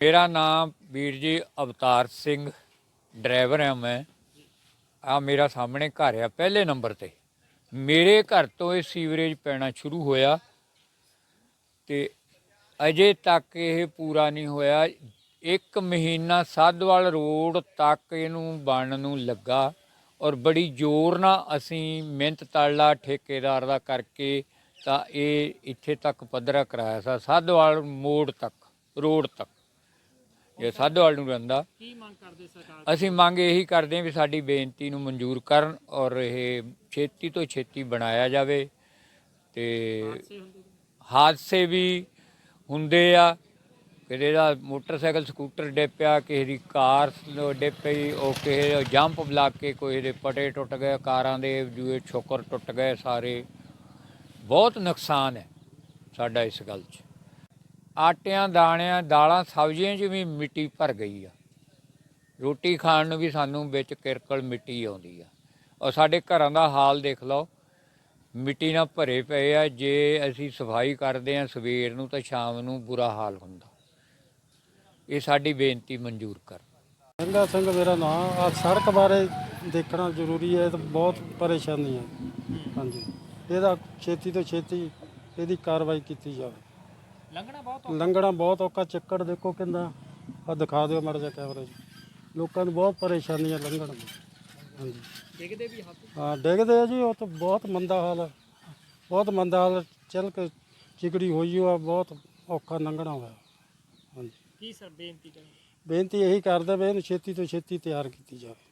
ਮੇਰਾ ਨਾਮ ਵੀਰ ਜੀ ਅਵਤਾਰ ਸਿੰਘ, ਡਰਾਈਵਰ ਹਾਂ ਮੈਂ। ਆ ਮੇਰਾ ਸਾਹਮਣੇ ਘਰ ਆ, ਪਹਿਲੇ ਨੰਬਰ ਤੇ। ਮੇਰੇ ਘਰ ਤੋਂ ਇਹ ਸੀਵਰੇਜ ਪੈਣਾ ਸ਼ੁਰੂ ਹੋਇਆ ਤੇ ਅਜੇ ਤੱਕ ਇਹ ਪੂਰਾ ਨਹੀਂ ਹੋਇਆ। ਇੱਕ ਮਹੀਨਾ ਸਾਧਵਾਲ ਰੋਡ ਤੱਕ ਇਹਨੂੰ ਬਣਨ ਨੂੰ ਲੱਗਾ ਔਰ ਬੜੀ ਜ਼ੋਰ ਨਾਲ ਅਸੀਂ ਮਿਹਨਤ ਤਾਲਾ ਠੇਕੇਦਾਰ ਦਾ ਕਰਕੇ ਤਾਂ ਇਹ ਇੱਥੇ ਤੱਕ ਪੱਧਰਾ ਕਰਾਇਆ ਸੀ, ਸਾਧਵਾਲ ਮੋੜ ਤੱਕ, ਰੋਡ ਤੱਕ। ਇਹ ਸਾਧਵਾਲ ਨੂੰ ਰਹਿੰਦਾ ਕੀ ਮੰਗ ਕਰਦੇ ਸਰਕਾਰ ਅਸੀਂ ਮੰਗ ਇਹੀ ਕਰਦੇ ਹਾਂ ਵੀ ਸਾਡੀ ਬੇਨਤੀ ਨੂੰ ਮਨਜ਼ੂਰ ਕਰਨ ਔਰ ਇਹ ਛੇਤੀ ਤੋਂ ਛੇਤੀ ਬਣਾਇਆ ਜਾਵੇ ਤੇ ਹਾਦਸੇ ਵੀ ਹੁੰਦੇ ਆ। ਕਿਸੇ ਦਾ ਮੋਟਰਸਾਈਕਲ, ਸਕੂਟਰ ਡਿੱਪਿਆ ਕਿਸੇ ਦੀ ਕਾਰ ਡਿੱਪਈ ਉਹ ਕਿਸੇ ਦਾ ਜੰਪ ਲੱਗ ਕੇ ਕੋਈ ਦੇ ਪਟੇ ਟੁੱਟ ਗਏ, ਕਾਰਾਂ ਦੇ ਜੂਏ ਛੋਕਰ ਟੁੱਟ ਗਏ, ਸਾਰੇ। ਬਹੁਤ ਨੁਕਸਾਨ ਹੈ ਸਾਡਾ ਇਸ ਗੱਲ 'ਚ। ਆਟਿਆਂ, ਦਾਣਿਆਂ, ਦਾਲਾਂ, ਸਬਜ਼ੀਆਂ 'ਚ ਵੀ ਮਿੱਟੀ ਭਰ ਗਈ ਆ। ਰੋਟੀ ਖਾਣ ਨੂੰ ਵੀ ਸਾਨੂੰ ਵਿੱਚ ਕਿਰਕਲ ਮਿੱਟੀ ਆਉਂਦੀ ਆ। ਔਰ ਸਾਡੇ ਘਰਾਂ ਦਾ ਹਾਲ ਦੇਖ ਲਓ, ਮਿੱਟੀ ਨਾਲ ਭਰੇ ਪਏ ਆ। ਜੇ ਅਸੀਂ ਸਫ਼ਾਈ ਕਰਦੇ ਆ ਸਵੇਰ ਨੂੰ ਤਾਂ ਸ਼ਾਮ ਨੂੰ ਬੁਰਾ ਹਾਲ ਹੁੰਦਾ। ਇਹ ਸਾਡੀ ਬੇਨਤੀ ਮਨਜ਼ੂਰ ਕਰ। ਚੰਗਾ ਸਿੰਘ ਮੇਰਾ ਨਾਮ। ਆ ਸੜਕ ਬਾਰੇ ਦੇਖਣਾ ਜ਼ਰੂਰੀ ਹੈ, ਇਹ ਤਾਂ ਬਹੁਤ ਪਰੇਸ਼ਾਨੀ ਹੈ। ਹਾਂਜੀ। ਇਹਦਾ ਛੇਤੀ ਤੋਂ ਛੇਤੀ ਇਹਦੀ ਕਾਰਵਾਈ ਕੀਤੀ ਜਾਵੇ। ਲੰਘਣਾ ਬਹੁਤ ਲੰਘਣਾ ਬਹੁਤ ਔਖਾ ਚੱਕੜ ਦੇਖੋ ਕਿੰਦਾ ਆ ਦਿਖਾ ਦਿਓ ਮਰ ਜਾ ਕੈਮਰੇ 'ਚ ਲੋਕਾਂ ਨੂੰ ਬਹੁਤ ਪਰੇਸ਼ਾਨੀ ਹੈ ਲੰਘਣ ਦੀ ਹਾਂਜੀ। ਡਿੱਗਦੇ ਵੀ ਹੱਥ। ਹਾਂ ਡਿੱਗਦੇ ਆ ਜੀ ਉਹ ਤਾਂ ਬਹੁਤ ਮੰਦਾ ਹਾਲ ਹੈ ਬਹੁਤ ਮੰਦਾ ਹਾਲ ਚਲ ਕੇ ਚਿਕੜੀ ਹੋਈ ਆ ਬਹੁਤ ਔਖਾ ਲੰਘਣਾ ਹੋਇਆ। ਹਾਂਜੀ। ਕੀ ਸਰ ਬੇਨਤੀ ਕਰਾਂ। ਬੇਨਤੀ ਇਹੀ ਕਰਦੇ ਵੀ ਇਹਨੂੰ ਛੇਤੀ ਤੋਂ ਛੇਤੀ ਤਿਆਰ ਕੀਤੀ ਜਾਵੇ।